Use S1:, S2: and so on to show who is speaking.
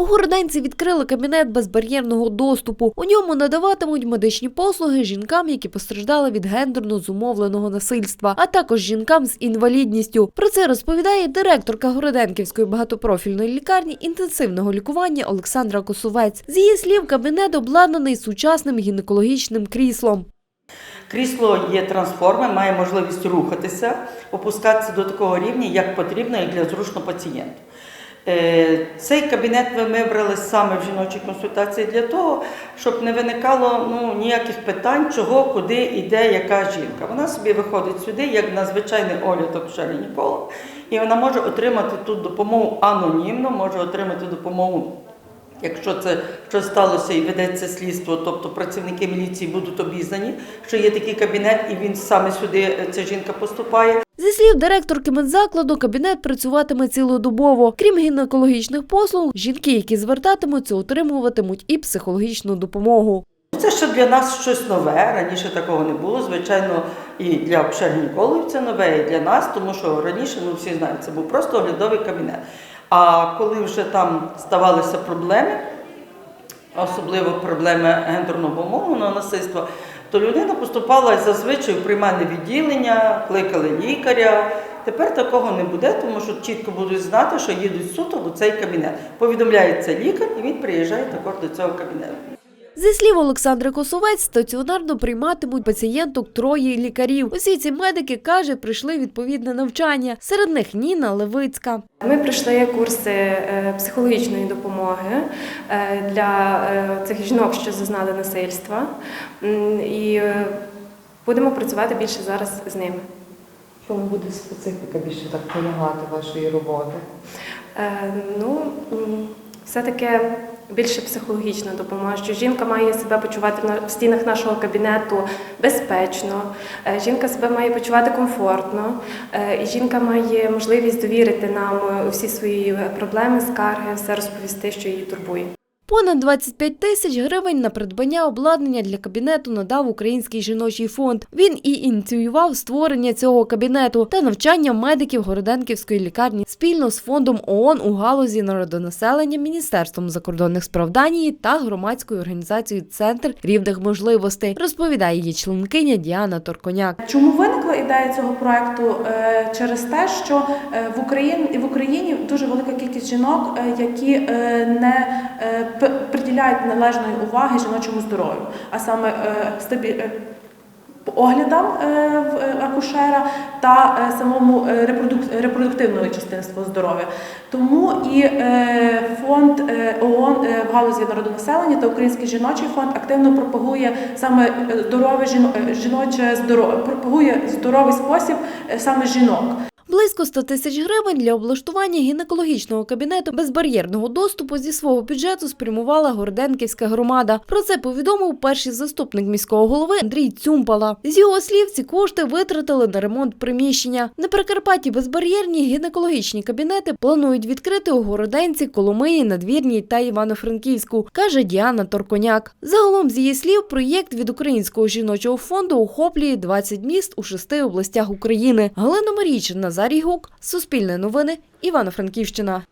S1: У Городенці відкрили кабінет безбар'єрного доступу. У ньому надаватимуть медичні послуги жінкам, які постраждали від гендерно зумовленого насильства, а також жінкам з інвалідністю. Про це розповідає директорка Городенківської багатопрофільної лікарні інтенсивного лікування Олександра Косовець. З її слів, кабінет обладнаний сучасним гінекологічним кріслом.
S2: Крісло є трансформи, має можливість рухатися, опускатися до такого рівня, як потрібно і для зручно пацієнту. Е, Цей кабінет ми вибрали саме в жіночій консультації для того, щоб не виникало ну, ніяких питань, чого, куди йде яка жінка. Вона собі виходить сюди, як на звичайний огляд акушера-гінеколога, і вона може отримати тут допомогу анонімно, може отримати допомогу Якщо це щось сталося і ведеться слідство, тобто працівники міліції будуть обізнані, що є такий кабінет, і він саме сюди е, ця жінка поступає.
S1: Слів директорки медзакладу, кабінет працюватиме цілодобово. Крім гінекологічних послуг, жінки, які звертатимуться, отримуватимуть і психологічну допомогу.
S2: Це ще для нас щось нове. Раніше такого не було. Звичайно, і для обшер-гінекологів це нове, і для нас, тому що раніше, ну всі знають, це був просто оглядовий кабінет. А коли вже там ставалися проблеми, особливо проблеми гендерного умовного насильства, то людина поступала зазвичай в приймальне відділення, кликали лікаря. Тепер такого не буде, тому що чітко будуть знати, що їдуть суто в цей кабінет. Повідомляється лікар, і він приїжджає також до цього кабінету.
S1: Зі слів Олександри Косовець, стаціонарно прийматимуть пацієнток троє лікарів. Усі ці медики каже, прийшли відповідне навчання. Серед них Ніна Левицька.
S3: Ми пройшли курси е, психологічної допомоги е, для е, цих жінок, що зазнали насильства, і будемо працювати більше зараз з ними.
S4: Чому буде специфіка більше так полягати вашої роботи?
S3: Е, Ну, все-таки більше психологічна допомога, що жінка має себе почувати в стінах нашого кабінету безпечно, е, жінка себе має почувати комфортно, е, і жінка має можливість довірити нам всі усі свої проблеми, скарги, все розповісти, що її турбує.
S1: Понад 25 тисяч гривень на придбання обладнання для кабінету надав Український жіночий фонд. Він і ініціював створення цього кабінету та навчання медиків Городенківської лікарні спільно з фондом ООН у галузі народонаселення, Міністерством закордонних справ Данії та громадською організацією Центр рівних можливостей, розповідає її членкиня Діана Торконяк.
S5: Чому виникла ідея цього проекту? Е, Через те, що е, в Україні в Україні дуже велика кількість жінок, е, які не приділяють належної уваги жіночому здоров'ю, а саме е, стабі... е, оглядам е, акушера та самому репродук- репродуктивної частини здоров'я. Тому і фонд ООН в галузі народонаселення та Український жіночий фонд активно пропагує саме здорове жіно- жіноче здоров'я, пропагує здоровий спосіб саме жінок.
S1: Близько 100 тисяч гривень для облаштування гінекологічного кабінету безбар'єрного доступу зі свого бюджету спрямувала Горденківська громада. Про це повідомив перший заступник міського голови Андрій Цюмпала. З його слів, ці кошти витратили на ремонт приміщення. На Прикарпатті безбар'єрні гінекологічні кабінети планують відкрити у Городенці, Коломиї, Надвірній та Івано-Франківську, каже Діана Торконяк. Загалом, з її слів, проєкт від Українського жіночого фонду охоплює 20 міст у шести областях України. Галина Марійчин, Назарій Гук, Суспільне новини, Івано-Франківщина.